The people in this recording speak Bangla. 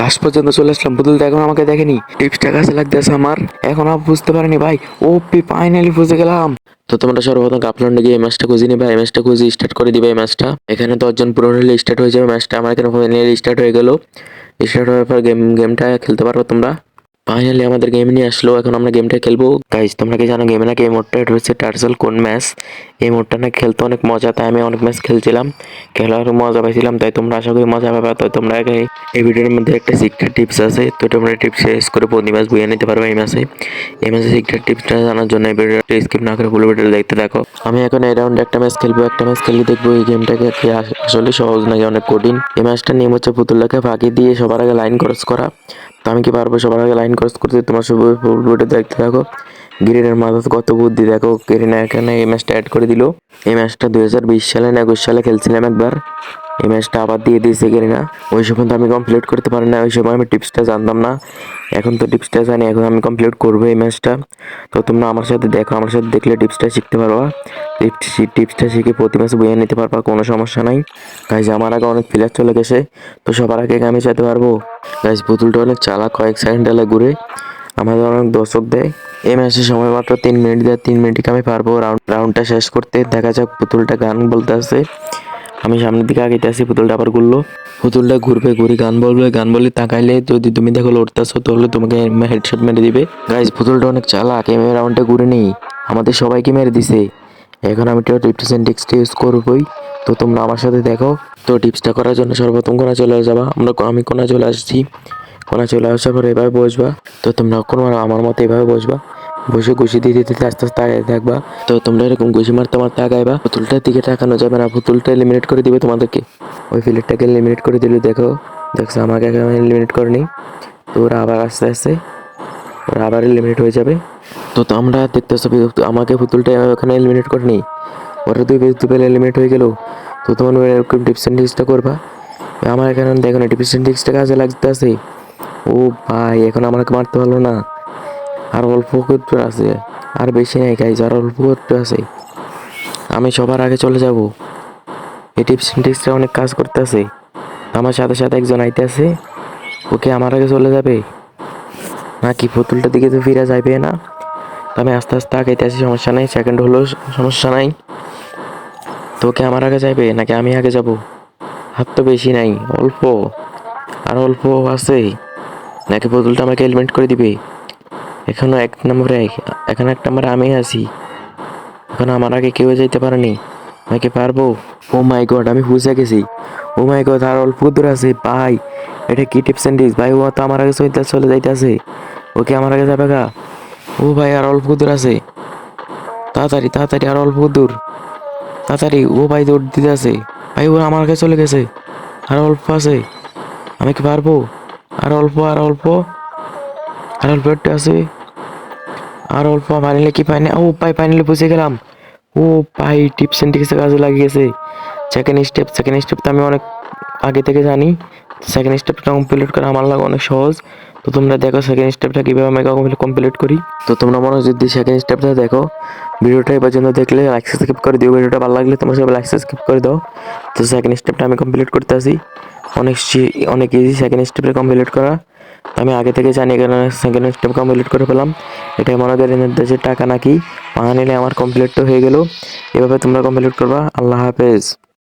লাস্ট পর্যন্ত চলে আসলাম। পুতুল তো এখন আমাকে দেখেনি। টিপসটা কাছে লাগতেছে আমার। এখন আর বুঝতে পারিনি ভাই। ও পি ফাইনালি বুঝে গেলাম। তো তোমরা সর্বপ্রথম কাপলান্ডে গিয়ে ম্যাচটা খুঁজে নিবা। এই ম্যাচটা খুঁজে স্টার্ট করে দিবে এই ম্যাচটা এখানে দশজন পুরো হলে স্টার্ট হয়ে যাবে ম্যাচটা আমার এখানে ফাইনালি স্টার্ট হয়ে গেল। স্টার্ট হওয়ার পর গেম গেমটা খেলতে পারব তোমরা। ফাইনালি আমাদের গেম নিয়ে আসলো। এখন আমরা গেমটা খেলব। গাইজ তোমরা কি জানো গেমে নাকি এই মোডটা এটা হচ্ছে টার্সেল কোন ম্যাচ এই মোডটা না খেলতে অনেক মজা। তাই আমি অনেক ম্যাচ খেলছিলাম। খেলার মজা পাইছিলাম। তাই তোমরা আশা করি মজা পাবে। তাই তোমরা এই ভিডিওর মধ্যে একটা সিক্রেট টিপস আছে, তো তোমরা টিপস শেষ করে প্রতি ম্যাচ বইয়ে নিতে পারবে এই ম্যাচে এই ম্যাচে সিক্রেট টিপসটা জানার জন্য এই ভিডিওটা স্কিপ না করে পুরো ভিডিও দেখতে থাকো। আমি এখন এই রাউন্ডে একটা ম্যাচ খেলব, একটা ম্যাচ খেলে দেখব এই গেমটাকে কি আসলে সহজ নাকি অনেক কঠিন। এই ম্যাচটার নিয়ম হচ্ছে পুতুলটাকে ফাঁকি দিয়ে সবার আগে লাইন ক্রস করা। তো আমি কি পারব সবার আগে লাইন ক্রস করতে? তোমার সব ভিডিও দেখতে থাকো। গ্রিনের মাথাতে কত বুদ্ধি দেখো, গ্রিন এখানে এই ম্যাচটা অ্যাড করে দিল। এই ম্যাচটা দুই হাজার বিশ সালে না একুশ সালে খেলছিলাম একবার। এই ম্যাচটা আবার দিয়ে দিয়েছে গেরিনা ওই সময় তো আমি কমপ্লিট করতে পারি না, ওই সময় আমি টিপসটা জানতাম না। এখন তো টিপসটা জানি, এখন আমি কমপ্লিট করব এই ম্যাচটা তো তোমরা আমার সাথে দেখো, আমার সাথে দেখলে টিপসটা শিখতে পারবা। টিপস- টিপসটা শিখে প্রতি ম্যাচে বইয়ে নিতে পারবা, কোনো সমস্যা নাই। গাইজ আমার আগে অনেক প্লেয়ার চলে গেছে, তো সবার আগে আমি যেতে পারব। গাইজ পুতুলটা অনেক চালাক, কয়েক সেকেন্ড এলে ঘুরে আমাদের অনেক দর্শক দেয়। এই ম্যাচে সময় মাত্র তিন মিনিট দেয়, তিন মিনিটকে আমি পারব? রাউন্ড রাউন্ডটা শেষ করতে, দেখা যাক পুতুলটা গান বলতে আছে আমি সামনের দিকে আগে আসি পুতুলটা আবার ঘুরলো। পুতুলটা ঘুরবে, ঘুরে গান বলবে, গান বলে তাকাইলে যদি তুমি দেখো লড়তেছো, তাহলে তোমাকে হেডশট মেরে দিবে। গাইজ পুতুলটা অনেক চালাক, এই রাউন্ডটা ঘুরে নেই। আমাদের সবাইকে মেরে দিছে। এখন আমি টিপস অ্যান্ড টিক্সটা ইউজ করবোই। তো তোমরা আমার সাথে দেখো। তো টিপসটা করার জন্য সর্বপ্রথম কোনা চলে যাবা। আমরা আমি কোনা চলে আসছি। কোনা চলে আসার পর এভাবে বসবা। তো তোমরা কোনো আমার মতো এভাবে বসবা। বসে ঘুষি দিতে দিতে আস্তে আস্তে আগায় থাকবা তো তোমরা এরকম ঘুষি মারতে মারতে আগাইবা। পুতুলটার দিকে তাকানো যাবে না, পুতুলটা এলিমিনেট করে দিবে তোমাদেরকে। ওই ফিলেটটাকে এলিমিনেট করে দিলে দেখো, দেখছ আমাকে এলিমিনেট করেনি। তো ওরা আবার আস্তে আস্তে, ওরা আবার এলিমিনেট হয়ে যাবে। তো আমরা দেখতেছো বি- আমাকে পুতুলটা ওখানে এলিমিনেট করেনি। ওরা দুই দুই এলিমিনেট হয়ে গেল। তো তোমার এরকম টিপস অ্যান্ড করবা। আমার এখানে দেখো না টিপস কাজে লাগতে আছে ও ভাই, এখন আমাকে মারতে পারল না। আর অল্প একটু আছে। আর বেশি নেই গাইজ আর অল্প একটু আছে। আমি সবার আগে চলে যাব। এই টিপস অনেক কাজ করতেছে। আমার সাথে সাথে একজন আইতে আছে। ওকে আমার আগে চলে যাবে? নাকি পুতুলটার দিকে তো ফিরে যাইবে না? আমি আস্তে আস্তে আগাইতে আছি, সমস্যা নাই। সেকেন্ড হলো, সমস্যা নাই। তো কে আমার আগে যাইবে, নাকি আমি আগে যাব? হাত তো বেশি নাই, অল্প। আর অল্প আছে। নাকি পুতুলটা আমাকে হেলমেট করে দিবে? এখনও এক নম্বরে, এখানে এক নম্বরে আমি আছি। এখন আমার আগে কেউ যাইতে পারেনি। নাকি পারব? ও মাই গড আমি বুঝে গেছি। ও মাই গড আর অল্প দূর আছে, ভাই। এটা কি টিপস অ্যান্ড ভাই, ও তো আমার আগে চলে চলে যাইতেছে। ওকে আমার আগে যাবে গা? ও ভাই, আর অল্প দূর আছে। তাড়াতাড়ি তাড়াতাড়ি, আর অল্প দূর। তাড়াতাড়ি, ও ভাই দৌড় দিতে আছে ভাই, ও আমার কাছে চলে গেছে। আর অল্প আছে। আমি কি পারব? আর অল্প আর অল্প। অল্প একটু আছে, আর অল্প ফাইনালি কি ফাইনাল ও ভাই ফাইনালি বুঝে গেলাম। ও ভাই টিপস এন্ড টিক্সের কাজে লাগিয়েছে সেকেন্ড স্টেপ সেকেন্ড স্টেপ তো আমি অনেক আগে থেকে জানি। সেকেন্ড স্টেপটা কমপ্লিট করা আমার লাগে অনেক সহজ। তো তোমরা দেখো সেকেন্ড স্টেপটা কীভাবে আমি কমপ্লিট করি। তো তোমরা মনোযোগ দিয়ে সেকেন্ড স্টেপটা দেখো। ভিডিওটা এবার জন্য দেখলে লাইক সাবস্ক্রাইব করে দিও। ভিডিওটা ভালো লাগলে তোমার সবাই লাইক সাবস্ক্রাইব করে দাও। তো সেকেন্ড স্টেপটা আমি কমপ্লিট করতে আসি। অনেক অনেক ইজি সেকেন্ড স্টেপে কমপ্লিট করা। আমি আগে থেকে জানি এখানে সেকেন্ড স্টেপ কমপ্লিট করে ফেলাম এটাই মনে করি নির্দেশের টাকা নাকি পাহা নিলে আমার কমপ্লিট তো হয়ে গেল। এভাবে তোমরা কমপ্লিট করবা। আল্লাহ হাফেজ।